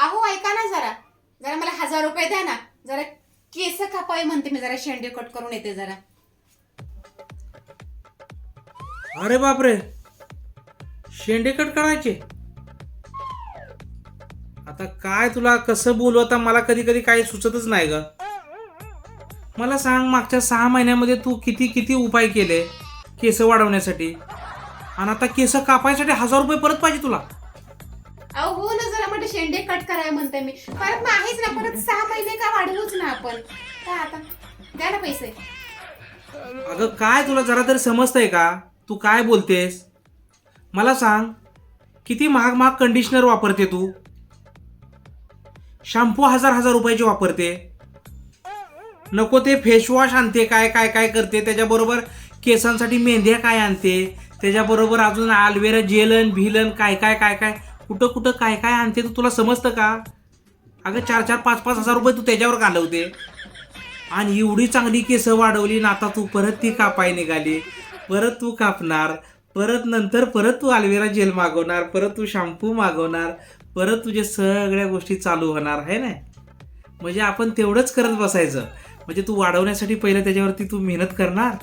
अहो ऐका ना जरा. जरा मला हजार रुपये द्या ना. जरा केस कापाय म्हणते मी जरा शेंडे कट करून येते जरा. अरे बापरे. शेंडे कट करायचे? आता काय तुला कसं बोलू आता मला कधी कधी काही सुचतच नाही ग. मला सांग मागच्या सहा महिन्यामध्ये तू किती किती उपाय केले केस वाढवण्यासाठी? आणि आता केस कापायसाठी हजार रुपये परत पाहिजे तुला. अहो हो ना जरा म्हणजे शेंडे कट कराय म्हणते मी. परत मग आहेच ना परत सहा महिने का वाढलोच ना आपण. काय आता द्या ना पैसे. अगं काय तुला जरा तरी समजतंय का? तू काय बोलतेस? मला सांग किती महाग महाग कंडिशनर वापरते तू? शॅम्पू हजार हजार रुपयाचे वापरते. नको ते फेसवॉश आणते काय काय काय करते त्याच्याबरोबर केसांसाठी मेहंद्या काय आणते त्याच्याबरोबर अजून आलवेरा जेलन भिलन काय काय काय काय. कुठं कुठं काय काय आणते तू तुला समजतं का? अगं चार चार पाच पाच हजार रुपये तू त्याच्यावर घालवते. आणि एवढी चांगली केस वाढवली ना आता तू परत ती कापाय निघाली. परत तू कापणार परत नंतर परत तू अल्वेरा जेल मागवणार परत तू शॅम्पू मागवणार परत तुझे सगळ्या गोष्टी चालू होणार आहे ना? म्हणजे आपण तेवढंच करत बसायचं. म्हणजे तू वाढवण्यासाठी पहिलं त्याच्यावरती तू मेहनत करणार.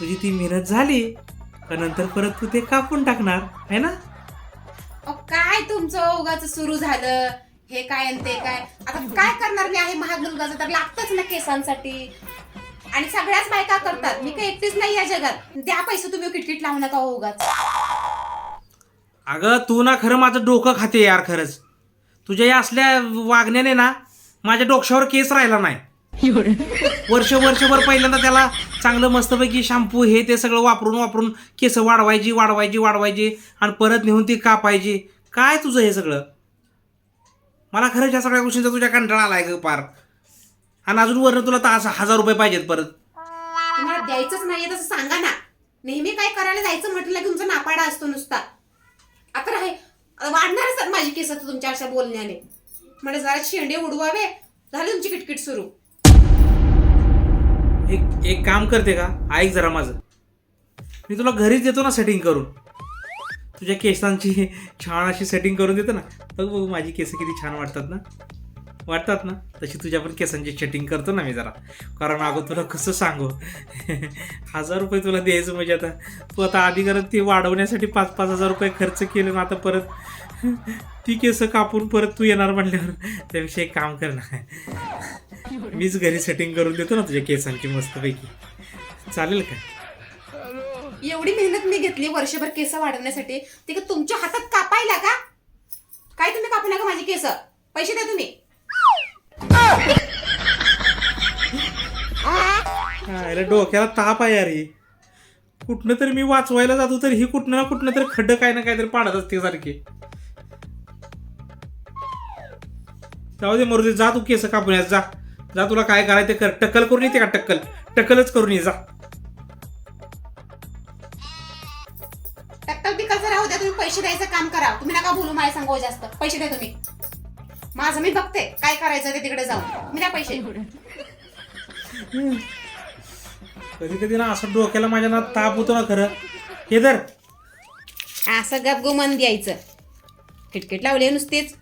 तुझी ती मेहनत झाली का नंतर परत तू ते कापून टाकणार आहे ना? अहो, काय तुमचं उगाच सुरू झालं? हे काय आणि ते काय? आता काय करणार मी आहे महाग मुलगाचं तर लागतच ना केसांसाठी. आणि सगळ्याच बायका करतात. मी काही एकटीच नाही या जगात. द्या पैसे तुम्ही किटकिट लावू नका हो उगाच. अगं तू ना खरं माझं डोकं खाते यार खरंच. तुझ्या या असल्या वागण्याने ना माझ्या डोक्यावर केस राहिला नाही. वर्ष वर्षभर पहिल्यांदा त्याला चांगलं मस्तपैकी शॅम्पू हे ते सगळं वापरून वापरून केस वाढवायची वाढवायची वाढवायची आणि परत नेऊन ती कापायची. काय तुझं हे सगळं? मला खरंच या सगळ्या गोष्टींचा तुझ्या कंटाळा आलाय ग पार आणि अजून वरनं तुला तास हजार रुपये पाहिजेत परत. तुम्हाला द्यायचंच नाहीये तसं सांगा ना. नेहमी काय करायला जायचं म्हटलं की तुमचा नापाडा असतो नुसता. आता राहे वाढणारच आहेत माझी केस तुमच्या अशा बोलण्याने. म्हणजे जरा शेंडे उडवावे झाली तुमची किटकिट सुरू. एक एक काम करते का? ऐक जरा माझं. मी तुला घरीच देतो ना सेटिंग करून. तुझ्या केसांची छान अशी सेटिंग करून देतो ना. बघ बघू माझी केस किती छान वाटतात ना. वाटतात ना? तशी तुझ्या पण केसांची सेटिंग करतो ना मी जरा. कारण अगं तुला कसं सांगू? हजार रुपये तुला द्यायचं म्हणजे आता. तू आता आधी करत ती वाढवण्यासाठी पाच पाच हजार रुपये खर्च केले ना आता परत ती केस कापून परत तू येणार म्हणल्यावर त्यापेक्षा एक काम कर ना मीच घरी सेटिंग करून देतो ना तुझ्या केसांची मस्तपैकी. चालेल का? एवढी मेहनत मी घेतली वर्षभर केस वाढवण्यासाठी ते का तुमच्या हातात कापायला का? काय तुम्ही कापू नका माझी केस? पैसे द्या तुम्ही. अरे डोक्याला ताप आहे यार ही. कुठनं तरी मी वाचवायला जातो तर ही कुठनं ना कुठनं तरी खड्ड काय ना काहीतरी पाडत असते सारखी. जाऊ दे मरू दे जा तू केस कापून या जा. जा तुला काय करायचं ते कर. टक्कल करून येते का टक्कल? टक्कलच करून ये जा. टक्कल पिकलचं राहू द्या तुम्ही पैसे द्यायचं काम करा. तुम्ही नका बोलू मला सांगू जास्त. पैसे द्या तुम्ही. माझं मी बघते काय करायचं ते तिकडे जाऊन. मी द्या पैसे. कधी कधी ना असं डोक्याला माझ्या ना ताप होतो ना खरं. हे धर. असं गप गुमान द्यायचं. किटकिट लावले नुसतेच.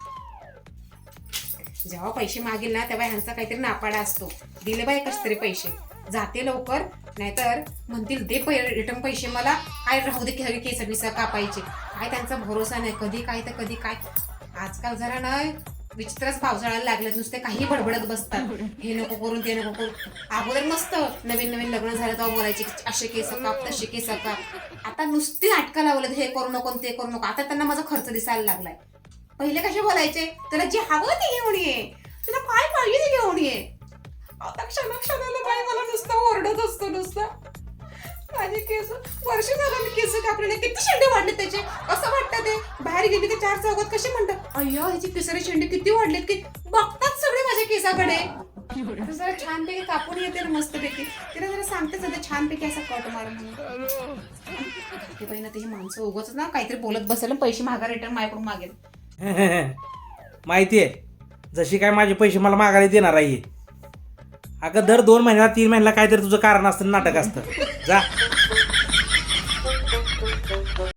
जेव्हा पैसे मागेल ना तेव्हा ह्यांचा काहीतरी नापाडा असतो. दिले बाय कस तरी पैसे. जाते लवकर नाहीतर म्हणतील दे पै रिटर्न पैसे मला. काय राहू दे की केस बिसा कापायचे. काय त्यांचा भरोसा नाही. कधी काय तर कधी काय. आजकाल जरा ना विचित्रच पावसाळ्याला लागले नुसते काही बडबडत बसतात. हे नको करून ते नको करून. अगोदर मस्त नवीन नवीन लग्न झालं तेव्हा बोलायचे असे केस काप तसे केस काप. आता नुसती नाटकं लावलं हे करू नको ते करू नको. आता त्यांना माझा खर्च दिसायला लागलाय. पहिले कसे बोलायचे? तुला जे हवं ते घेऊन ये. तुला काय पाहिजे ते घेऊन ये. आता क्षण क्षणाला बाई मला नुसतं ओरडत असतो नुसतं. माझे केस वर्ष झालं मी केस कापले नाही किती शेंडे वाढले त्याचे? असं वाटतं ते. बाहेर गेली की चार चौकात कसे म्हणतात अय्या ह्याचे केसरे शेंडे किती वाढलेत की बघतात सगळे माझ्या केसाकडे. जरा छानपैकी कापून येते ना मस्तपैकी. तिला जरा सांगतेच आता छानपैकी असा कट मार म्हणून. ते ही माणसं उगच ना काहीतरी बोलत बसेल पैसे मागा रिटर्न माझ्याकडून मागेल. माहिती आहे जशी काय माझे पैसे मला मागायला देणार आहे अगं दर दोन महिन्याला तीन महिन्याला काहीतरी तुझं कारण असतं नाटक असतं. जा.